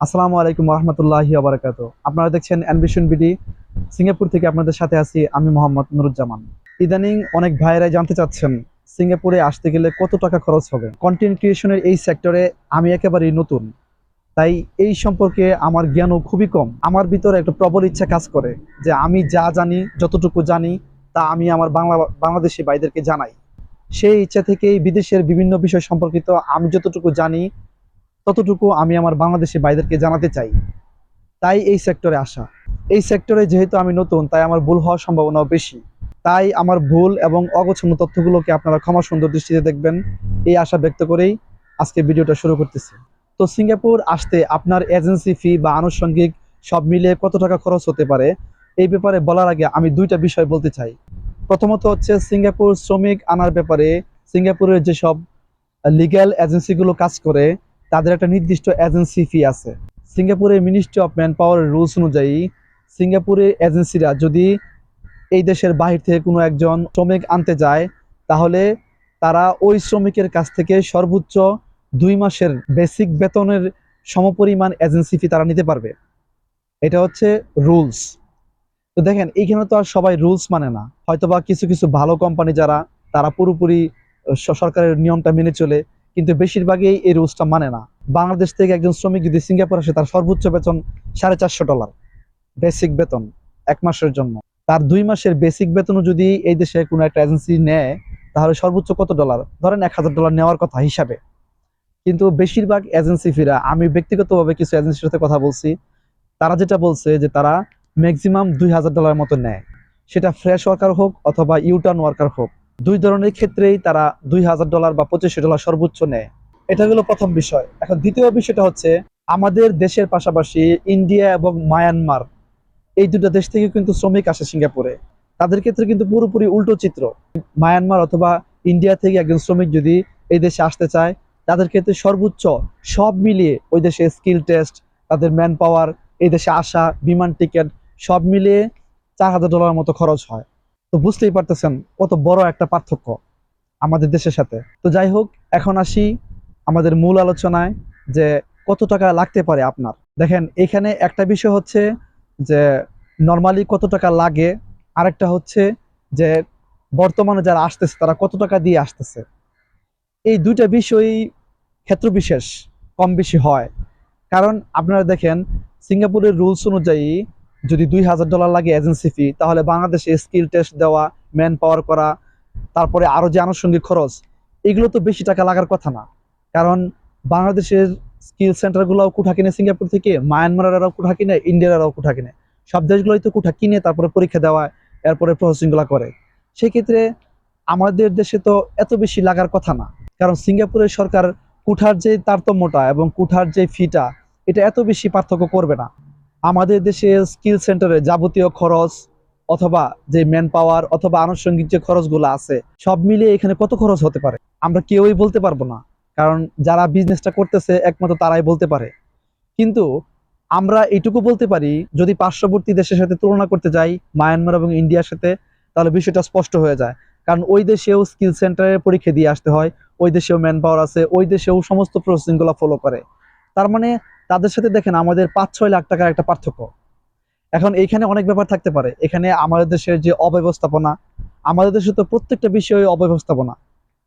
আসসালামু আলাইকুম রহমতুল্লাহি আবরাকাত আপনারা দেখছেন অ্যানভিশন বিডি সিঙ্গাপুর থেকে আপনাদের সাথে আছি আমি মোহাম্মদ নুরুজ্জামান। ইদানিং অনেক ভাইয়েরাই জানতে চাচ্ছেন, সিঙ্গাপুরে আসতে গেলে কত টাকা খরচ হবে? কন্টেন্ট ক্রিয়েশনের এই সেক্টরে আমি একেবারেই নতুন। তাই এই সম্পর্কে আমার জ্ঞানও খুবই কম। আমার ভিতরে একটা প্রবল ইচ্ছা কাজ করে যে আমি যা জানি, যতটুকু জানি, তা আমি আমার বাংলা, বাংলাদেশি ভাইদেরকে জানাই। সেই ইচ্ছা থেকেই বিদেশের বিভিন্ন বিষয় সম্পর্কিত আমি যতটুকু জানি ততটুকু আমি আমার বাংলাদেশি ভাইদেরকে জানাতে চাই। তাই এই সেক্টরে আসা। এই সেক্টরে যেহেতু আমি নতুন, তাই আমার ভুল হওয়ার সম্ভাবনাও বেশি। তাই আমার ভুল এবং অগোছন্ন তথ্যগুলোকে আপনারা ক্ষমা সুন্দর দৃষ্টিতে দেখবেন। এই আশা ব্যক্ত করেই আজকে ভিডিওটা শুরু করতেছি। তো সিঙ্গাপুর আসতে আপনার এজেন্সি ফি বা আনুষঙ্গিক সব মিলিয়ে কত টাকা খরচ হতে পারে? এই ব্যাপারে বলার আগে আমি দুইটা বিষয় বলতে চাই। প্রথমত হচ্ছে সিঙ্গাপুর শ্রমিক আনার ব্যাপারে সিঙ্গাপুরের যেসব লিগ্যাল এজেন্সিগুলো কাজ করে তাদের একটা নির্দিষ্ট এজেন্সি ফি আছে। সিঙ্গাপুরের মিনিস্ট্রি অফ ম্যান পাওয়ারের রুলস অনুযায়ী সিঙ্গাপুরের এজেন্সিরা যদি এই দেশের বাহির থেকে কোনো একজন শ্রমিক আনতে যায়, তাহলে তারা ওই শ্রমিকের কাছ থেকে সর্বোচ্চ দুই মাসের বেসিক বেতনের সমপরিমাণ এজেন্সি ফি তারা নিতে পারবে। এটা হচ্ছে রুলস তো দেখেন, এইখানে তো আর সবাই রুলস মানে না। হয়তোবা কিছু কিছু ভালো কোম্পানি যারা, তারা পুরোপুরি সরকারের নিয়মটা মেনে চলে। কিন্তু বেশিরভাগই এই রুলসটা মানে না। বাংলাদেশ থেকে একজন শ্রমিক যদি সিঙ্গাপুর আসে, তার সর্বোচ্চ বেতন সাড়ে চারশো ডলার বেসিক বেতন এক মাসের জন্য। তার দুই মাসের বেসিক বেতনও যদি এই দেশে কোনো একটা এজেন্সি নেয়, তাহলে সর্বোচ্চ কত ডলার ধরেন এক হাজার ডলার নেওয়ার কথা হিসাবে। কিন্তু বেশিরভাগ এজেন্সি ফিরা আমি ব্যক্তিগতভাবে কিছু এজেন্সির সাথে কথা বলছি, তারা যেটা বলছে যে তারা ম্যাক্সিমাম দুই হাজার ডলার মতো নেয়। সেটা ফ্রেশ ওয়ার্কার হোক অথবা ইউটার্ন ওয়ার্কার হোক। দুই ধরনের ক্ষেত্রেই তারা দুই হাজার ডলার বা পঁচিশশো ডলার সর্বোচ্চ নেয়। এটা হলো প্রথম বিষয়। এখন দ্বিতীয় বিষয়টা হচ্ছে, আমাদের দেশের পাশাপাশি ইন্ডিয়া এবং মায়ানমার, এই দুটো দেশ থেকে কিন্তু শ্রমিক আসে সিঙ্গাপুরে। তাদের ক্ষেত্রে কিন্তু পুরোপুরি উল্টো চিত্র। মায়ানমার অথবা ইন্ডিয়া থেকে একজন শ্রমিক যদি এই দেশে আসতে চায়, তাদের ক্ষেত্রে সর্বোচ্চ সব মিলিয়ে ওই দেশে স্কিল টেস্ট, তাদের ম্যান পাওয়ার এই দেশে আসা, বিমান টিকিট, সব মিলিয়ে চার হাজার ডলার মতো খরচ হয়। তো বুঝতেই পারতেছেন কত বড় একটা পার্থক্য আমাদের দেশের সাথে। তো যাই হোক, এখন আসি আমাদের মূল আলোচনায় যে কত টাকা লাগতে পারে আপনার। দেখেন, এখানে একটা বিষয় হচ্ছে যে নর্মালি কত টাকা লাগে, আরেকটা হচ্ছে যে বর্তমানে যারা আসতেছে, তারা কত টাকা দিয়ে আসতেছে। এই দুইটা বিষয়ই ক্ষেত্র বিশেষ, কম বেশি হয়। কারণ আপনারা দেখেন, সিঙ্গাপুরের রুলস অনুযায়ী যদি দুই হাজার ডলার লাগে এজেন্সি ফি তাহলে বাংলাদেশে স্কিল টেস্ট দেওয়া ম্যান পাওয়ার করা, তারপরে আরও যে আনুষঙ্গিক খরচ, এগুলো তো বেশি টাকা লাগার কথা না। কারণ বাংলাদেশের স্কিল সেন্টারগুলোও কুঠা কিনে সিঙ্গাপুর থেকে, মায়ানমারেরাও কুঠা কিনে, ইন্ডিয়ারাও কুঠা কিনে। সব দেশগুলোই তো কুঠা কিনে, তারপরে পরীক্ষা দেওয়া, এরপরে প্রসেসিংগুলো করে। সেক্ষেত্রে আমাদের দেশে তো এত বেশি লাগার কথা না। কারণ সিঙ্গাপুরের সরকার কুঠার যে তারতম্যটা এবং কুঠার যে ফিটা এটা এত বেশি পার্থক্য করবে না। আমাদের দেশে স্কিল সেন্টারে যাবতীয় খরচ অথবা যে ম্যান পাওয়ার অথবা আনুষঙ্গিক যে খরচগুলো আছে, সব মিলিয়ে এখানে কত খরচ হতে পারে? আমরা কেউই বলতে পারব না। কারণ যারা বিজনেসটা করতেছে, একমাত্র তারাই বলতে পারে। কিন্তু আমরা এইটুকু বলতে পারি, যদি পার্শ্ববর্তী দেশের সাথে তুলনা করতে যাই, মায়ানমার এবং ইন্ডিয়ার সাথে, তাহলে বিষয়টা স্পষ্ট হয়ে যায়। কারণ ওই দেশেও স্কিল সেন্টারে পরীক্ষা দিয়ে আসতে হয়, ওই দেশেও ম্যান পাওয়ার আছে, ওই দেশেও সমস্ত প্রসেসিংগুলো ফলো করে। তার মানে তাদের সাথে দেখেন আমাদের পাঁচ ছয় লাখ টাকার একটা পার্থক্য। এখন এইখানে অনেক ব্যাপার থাকতে পারে। এখানে আমাদের দেশের যে অব্যবস্থাপনা, আমাদের দেশে তো প্রত্যেকটা বিষয়ে অব্যবস্থাপনা।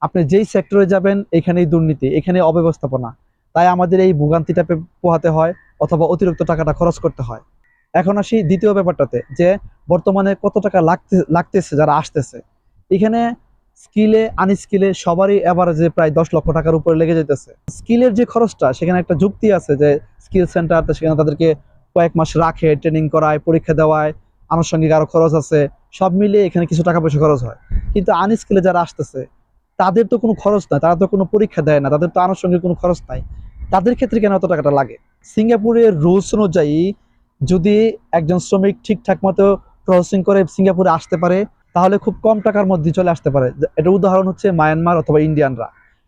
আপনি যেই সেক্টরে যাবেন, এখানেই দুর্নীতি এখানে অব্যবস্থাপনা। তাই আমাদের এই ভোগান্তিটা পোহাতে হয় অথবা অতিরিক্ত টাকাটা খরচ করতে হয়। এখন আসি দ্বিতীয় ব্যাপারটাতে, যে বর্তমানে কত টাকা লাগতে লাগতেছে, যারা আসতেছে। এখানে স্কিলে, আনস্কিলে সবারই এভারেজে প্রায় দশ লক্ষ টাকার উপরে লেগে যেতেছে স্কিলের যে খরচটা, সেখানে একটা যুক্তি আছে যে স্কিল সেন্টার সেখানে তাদেরকে কয়েক মাস রাখে ট্রেনিং করায়, পরীক্ষা দেওয়ায় আনুষঙ্গিক আরও খরচ আছে, সব মিলিয়ে এখানে কিছু টাকা পয়সা খরচ হয়। কিন্তু আনস্কিলে যারা আসতেছে, তাদের তো কোনো খরচ নাই, তারা তো কোনো পরীক্ষা দেয় না, তাদের তো আনুষঙ্গিক কোনো খরচ নাই। তাদের ক্ষেত্রে কেন এত টাকাটা লাগে? সিঙ্গাপুরের রুলস অনুযায়ী যদি একজন শ্রমিক ঠিকঠাক মতো প্রসেসিং করে সিঙ্গাপুরে আসতে পারে তাহলে খুব কম টাকার মধ্যে চলে আসতে পারে। এটা উদাহরণ হচ্ছে মায়ানমার অথবা ইন্ডিয়ানরা।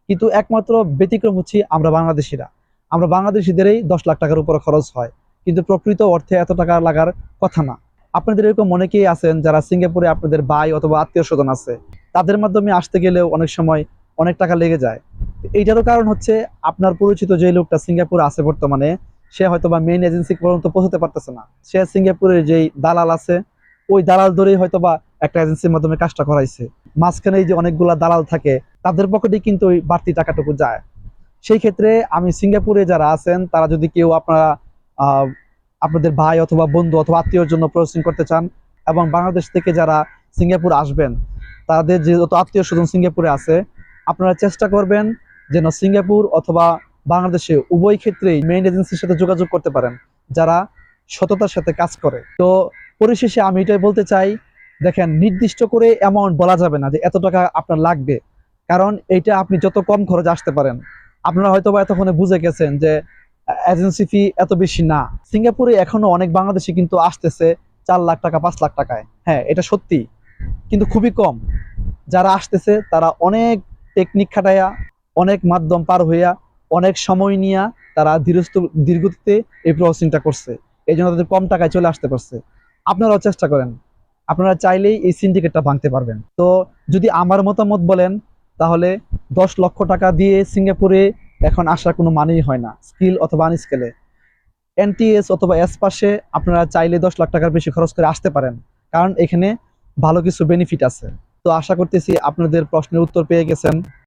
কিন্তু একমাত্র ব্যতিক্রম হচ্ছে আমরা বাংলাদেশিরা। আমরা বাংলাদেশিদেরই দশ লাখ টাকার উপরে খরচ হয়। কিন্তু প্রকৃত অর্থে এত টাকা লাগার কথা না। আপনাদের এরকম অনেকেই আছেন যারা সিঙ্গাপুরে আপনাদের ভাই অথবা আত্মীয় স্বজন আছে। তাদের মাধ্যমে আসতে গেলেও অনেক সময় অনেক টাকা লেগে যায়। এইটারও কারণ হচ্ছে আপনার পরিচিত যে লোকটা সিঙ্গাপুর আছে বর্তমানে, সে হয়তো বা মেইন এজেন্সি পর্যন্ত পৌঁছতে পারতেছে না। সে সিঙ্গাপুরের যেই দালাল আছে ওই দালাল ধরেই হয়তো বা একটা এজেন্সির মাধ্যমে কাজটা করাইছে। মাঝখানে যে অনেকগুলা দালাল থাকে, তাদের পকেটে কিন্তু ওই বাড়তি টাকাটুকু যায়। সেই ক্ষেত্রে আমি সিঙ্গাপুরে যারা আছেন, তারা যদি কেউ আপনারা আপনাদের ভাই অথবা বন্ধু অথবা আত্মীয়র জন্য প্রসেসিং করতে চান এবং বাংলাদেশ থেকে যারা সিঙ্গাপুর আসবেন, তাদের যে যত আত্মীয় স্বজন সিঙ্গাপুরে আছে, আপনারা চেষ্টা করবেন যেন সিঙ্গাপুর অথবা বাংলাদেশে উভয় ক্ষেত্রেই মেইন এজেন্সির সাথে যোগাযোগ করতে পারেন, যারা সততার সাথে কাজ করে। তো পরিশেষে আমি এটাই বলতে চাই, দেখেন, নির্দিষ্ট করে অ্যামাউন্ট বলা যাবে না যে এত টাকা আপনার লাগবে। কারণ এইটা আপনি যত কম খরচ আসতে পারেন, আপনারা হয়তো বা এতক্ষণে বুঝে গেছেন যে এজেন্সি ফি এত বেশি না। সিঙ্গাপুরে এখনও অনেক বাংলাদেশি কিন্তু আসতেছে চার লাখ টাকা, পাঁচ লাখ টাকায়। হ্যাঁ এটা সত্যি, কিন্তু খুবই কম। যারা আসতেছে, তারা অনেক টেকনিক খাটাইয়া, অনেক মাধ্যম পার হইয়া, অনেক সময় নিয়া তারা ধীরস্থ দীর্ঘতিতে এই প্রসেসিংটা করছে। এই জন্য তাদের কম টাকায় চলে আসতে পারছে। আপনারাও চেষ্টা করেন। আপনারা চাইলেই এই সিন্ডিকেটটা ভাঙতে পারবেন। তো যদি আমার মতামত বলেন, তাহলে দশ লক্ষ টাকা দিয়ে সিঙ্গাপুরে এখন আসার কোনো মানেই হয় না। স্কিল অথবা আনস্কেলে। এনটিএস অথবা এস পাশে আপনারা চাইলে দশ লাখ টাকার বেশি খরচ করে আসতে পারেন। কারণ এখানে ভালো কিছু বেনিফিট আছে। তো আশা করতেছি আপনাদের প্রশ্নের উত্তর পেয়ে গেছেন।